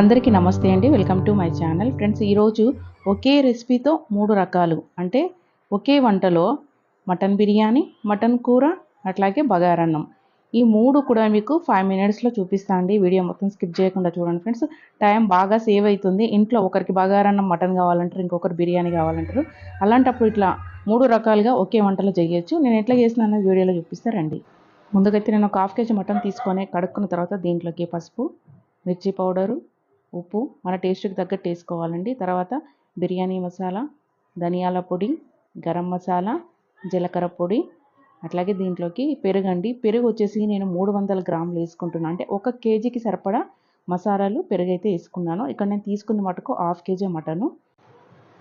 అందరికీ నమస్తే అండి. Welcome to my channel. Friends ఈరోజు ఒకే రెసిపీతో మూడు రకాలు. అంటే ఒకే వంటలో మటన్ బిర్యానీ మటన్ కూర అట్లాగే బగారన్నం. ఈ మూడు కూడా మీకు ఫైవ్ మినిట్స్లో చూపిస్తా అండి. వీడియో మొత్తం స్కిప్ చేయకుండా చూడండి ఫ్రెండ్స్. టైం బాగా సేవ్ అవుతుంది. ఇంట్లో ఒకరికి బగారన్నం మటన్ కావాలంటారు ఇంకొకరు బిర్యానీ కావాలంటారు. అలాంటప్పుడు ఇట్లా మూడు రకాలుగా ఒకే వంటలో చేయొచ్చు. నేను ఎట్లా చేసిన అన్నది వీడియోలో చూపిస్తారండి ముందుకైతే నేను ఒక హాఫ్ కేజీ మటన్ తీసుకొని కడుక్కున్న తర్వాత దీంట్లోకి పసుపు మిర్చి పౌడరు ఉప్పు మన టేస్ట్కి తగ్గట్టు వేసుకోవాలండి. తర్వాత బిర్యానీ మసాలా ధనియాల పొడి గరం మసాలా జీలకర్ర పొడి అట్లాగే దీంట్లోకి పెరుగండి పెరుగు వచ్చేసి నేను మూడు వందల గ్రాములు వేసుకుంటున్నాను అంటే ఒక కేజీకి సరిపడా మసాలాలు పెరుగు అయితే వేసుకున్నాను. ఇక్కడ నేను తీసుకున్న మటుకు హాఫ్ కేజీ మటను.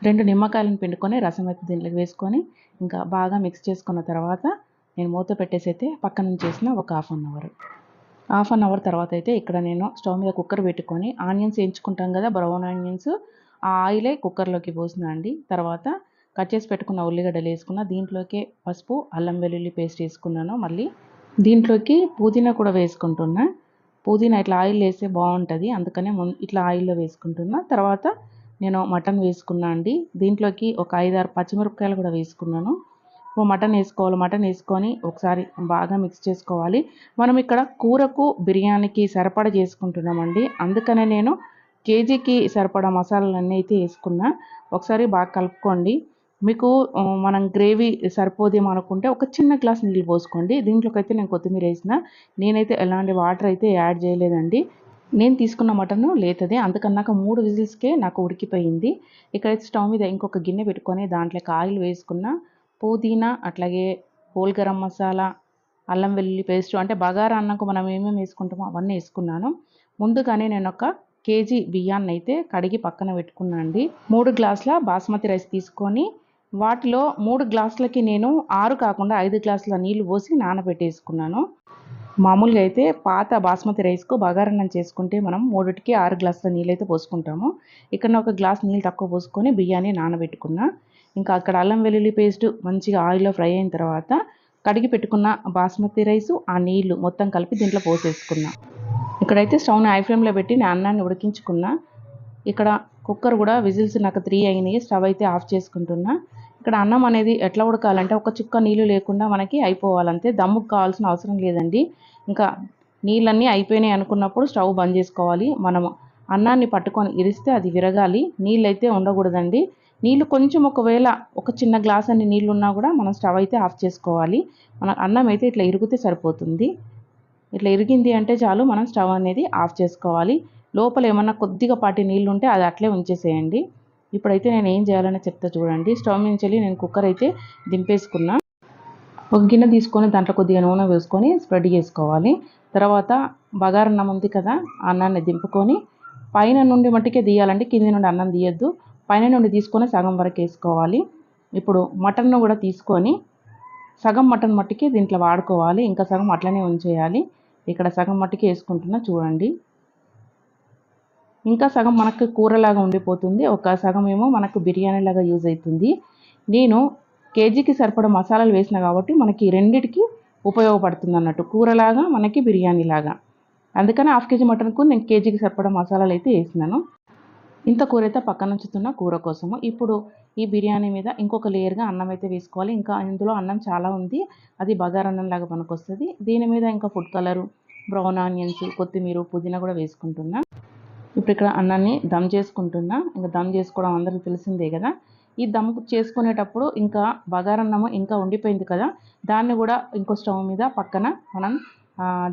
రెండు నిమ్మకాయలను పిండుకొని రసం అయితే దీంట్లోకి వేసుకొని ఇంకా బాగా మిక్స్ చేసుకున్న తర్వాత నేను మూత పెట్టేసి అయితే పక్కన నుంచి చేసిన ఒక half an hour half an hour తర్వాత అయితే ఇక్కడ నేను స్టవ్ మీద కుక్కర్ పెట్టుకొని ఆనియన్స్ వేయించుకుంటాం కదా బ్రౌన్ ఆనియన్స్. ఆ ఆయిలే కుక్కర్లోకి పోసిన అండి తర్వాత కట్ చేసి పెట్టుకున్న ఉల్లిగడ్డలు వేసుకున్న దీంట్లోకే పసుపు అల్లం వెల్లుల్లి పేస్ట్ వేసుకున్నాను. మళ్ళీ దీంట్లోకి పుదీనా కూడా వేసుకుంటున్నా. పుదీనా ఇట్లా ఆయిల్ వేస్తే బాగుంటుంది అందుకనే ఇట్లా ఆయిల్లో వేసుకుంటున్నా. తర్వాత నేను మటన్ వేసుకున్నా అండి. దీంట్లోకి ఒక ఐదారు పచ్చిమిరపకాయలు కూడా వేసుకున్నాను. ఓ మటన్ వేసుకోవాలి మటన్ వేసుకొని ఒకసారి బాగా మిక్స్ చేసుకోవాలి. మనం ఇక్కడ కూరకు బిర్యానీకి సరిపడ చేసుకుంటున్నామండి. అందుకనే నేను కేజీకి సరిపడా మసాలాలన్నీ అయితే వేసుకున్నా. ఒకసారి బాగా కలుపుకోండి. మీకు మనం గ్రేవీ సరిపోదేమో అనుకుంటే ఒక చిన్న గ్లాస్ నీళ్ళు పోసుకోండి. దీంట్లోకి అయితే నేను కొత్తిమీర వేసిన. నేనైతే ఎలాంటి వాటర్ అయితే యాడ్ చేయలేదండి. నేను తీసుకున్న మటన్ లేతదే. అందుకన్నాక మూడు విజిల్స్కే నాకు ఉడికిపోయింది. ఇక్కడైతే స్టవ్ మీద ఇంకొక గిన్నె పెట్టుకొని దాంట్లోకి ఆయిల్ వేసుకున్న. పుదీనా అట్లాగే హోల్ గరం మసాలా అల్లం వెల్లుల్లి పేస్ట్ అంటే బగారా అన్నాక మనం ఏమేమి వేసుకుంటామో అవన్నీ వేసుకున్నాను. ముందుగానే నేను ఒక కేజీ బియ్యాన్ని అయితే కడిగి పక్కన పెట్టుకున్నాను అండి. మూడు గ్లాసుల బాస్మతి రైస్ తీసుకొని వాటిలో మూడు గ్లాసులకి నేను ఆరు కాకుండా ఐదు గ్లాసుల నీళ్ళు పోసి నానబెట్టేసుకున్నాను. మామూలుగా అయితే పాత బాస్మతి రైస్కు బగారన్నం చేసుకుంటే మనం మూడుటికి ఆరు గ్లాసుల నీళ్ళైతే పోసుకుంటాము. ఇక్కడ ఒక గ్లాస్ నీళ్ళు తక్కువ పోసుకొని బియ్యాన్ని నానబెట్టుకున్నా ఇంకా అక్కడ అల్లం వెల్లుల్లి పేస్ట్ మంచిగా ఆయిల్లో ఫ్రై అయిన తర్వాత కడిగి పెట్టుకున్న బాస్మతి రైస్ ఆ నీళ్ళు మొత్తం కలిపి దీంట్లో పోసేసుకున్నా. ఇక్కడైతే స్టవ్ని హై ఫ్లేమ్లో పెట్టి నేను అన్నాన్ని ఉడికించుకున్నా. ఇక్కడ కుక్కర్ కూడా విజిల్స్ నాకు త్రీ అయినాయి స్టవ్ అయితే ఆఫ్ చేసుకుంటున్నా. ఇక్కడ అన్నం అనేది ఎట్లా ఉడకాలంటే ఒక చుక్క నీళ్ళు లేకుండా మనకి అయిపోవాలంతే. దమ్ముకు కావాల్సిన అవసరం లేదండి. ఇంకా నీళ్ళన్నీ అయిపోయినాయి అనుకున్నప్పుడు స్టవ్ బంద్ చేసుకోవాలి. మనం అన్నాన్ని పట్టుకొని ఇరిస్తే అది విరగాలి. నీళ్ళైతే ఉండకూడదండి. నీళ్ళు కొంచెం ఒకవేళ ఒక చిన్న గ్లాస్ అన్ని నీళ్ళు ఉన్నా కూడా మనం స్టవ్ అయితే ఆఫ్ చేసుకోవాలి. మన అన్నం అయితే ఇట్లా ఇరిగితే సరిపోతుంది. ఇట్లా ఇరిగింది అంటే చాలు మనం స్టవ్ అనేది ఆఫ్ చేసుకోవాలి. లోపల ఏమన్నా కొద్దిగా పాటి నీళ్ళు ఉంటే అది అట్లే ఉంచేసేయండి. ఇప్పుడైతే నేను ఏం చేయాలని చెప్తా చూడండి. స్టవ్ నుంచి వెళ్ళి నేను కుక్కర్ అయితే దింపేసుకున్నా. ఒక గిన్నె తీసుకొని దాంట్లో కొద్దిగా నూనె వేసుకొని స్ప్రెడ్ చేసుకోవాలి. తర్వాత బగారన్నం ఉంది కదా అన్నాన్ని దింపుకొని పైన నుండి మట్టికే తీయాలండి. కింది నుండి అన్నం తీయద్దు. పైన నుండి తీసుకొని సగం వరకు వేసుకోవాలి. ఇప్పుడు మటన్ను కూడా తీసుకొని సగం మటన్ మట్టికి దీంట్లో వాడుకోవాలి. ఇంకా సగం అట్లనే ఉంచేయాలి. ఇక్కడ సగం మట్టికి వేసుకుంటున్నా చూడండి. ఇంకా సగం మనకు కూరలాగా ఉండిపోతుంది ఒక సగం ఏమో మనకు బిర్యానీ లాగా యూజ్ అవుతుంది. నేను కేజీకి సరిపడ మసాలాలు వేసిన కాబట్టి మనకి రెండిటికి ఉపయోగపడుతుంది అన్నట్టు కూరలాగా మనకి బిర్యానీ లాగా. అందుకని హాఫ్ కేజీ మటన్కు నేను కేజీకి సరిపడ మసాలాలు అయితే వేసినాను. ఇంత కూర అయితే పక్కన ఉంచుతున్న కూర కోసము. ఇప్పుడు ఈ బిర్యానీ మీద ఇంకొక లేయర్గా అన్నం అయితే వేసుకోవాలి. ఇంకా ఇందులో అన్నం చాలా ఉంది. అది బగార్ అన్నం లాగా పనికొస్తుంది. దీని మీద ఇంకా ఫుడ్ కలరు బ్రౌన్ ఆనియన్స్ కొత్తిమీర పుదీనా కూడా వేసుకుంటున్నా. ఇప్పుడు ఇక్కడ అన్నాన్ని దమ్ చేసుకుంటున్నా. ఇంకా దమ్ చేసుకోవడం అందరికీ తెలిసిందే కదా. ఈ దమ్ చేసుకునేటప్పుడు ఇంకా బగారన్నము ఇంకా ఉండిపోయింది కదా. దాన్ని కూడా ఇంకో స్టవ్ మీద పక్కన మనం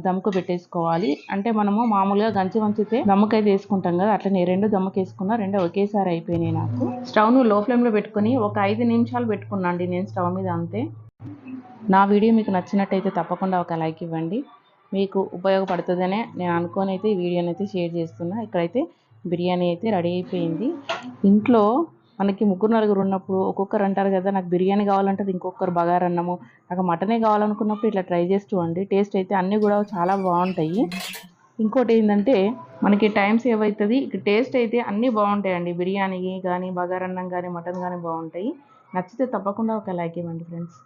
దమ్కు పెట్టేసుకోవాలి. అంటే మనము మామూలుగా గంచి వంచితే దమ్ముకైతే వేసుకుంటాం కదా. అట్లనే రెండు దమ్ముకు వేసుకున్నా రెండు ఒకేసారి అయిపోయినాయి నాకు. స్టవ్ను లో ఫ్లేమ్లో పెట్టుకుని ఒక ఐదు నిమిషాలు పెట్టుకున్నాండి నేను స్టవ్ మీద అంతే. నా వీడియో మీకు నచ్చినట్టయితే తప్పకుండా ఒక లైక్ ఇవ్వండి. మీకు ఉపయోగపడుతుందనే నేను అనుకొని అయితే ఈ వీడియోని అయితే షేర్ చేస్తున్నా. ఇక్కడైతే బిర్యానీ అయితే రెడీ అయిపోయింది. ఇంట్లో మనకి ముగ్గురు నలుగురు ఉన్నప్పుడు ఒక్కొక్కరు అంటారు కదా నాకు బిర్యానీ కావాలంటే ఇంకొకరు బగారన్నము నాకు మటనే కావాలనుకున్నప్పుడు ఇట్లా ట్రై చేసి చూడండి. టేస్ట్ అయితే అన్నీ కూడా చాలా బాగుంటాయి. ఇంకోటి ఏంటంటే మనకి టైం సేవ్ అవుతుంది ఇక టేస్ట్ అయితే అన్నీ బాగుంటాయండి. బిర్యానీ కానీ బగారన్నం కానీ మటన్ కానీ బాగుంటాయి. నచ్చితే తప్పకుండా ఒక లైక్ ఇవ్వండి ఫ్రెండ్స్.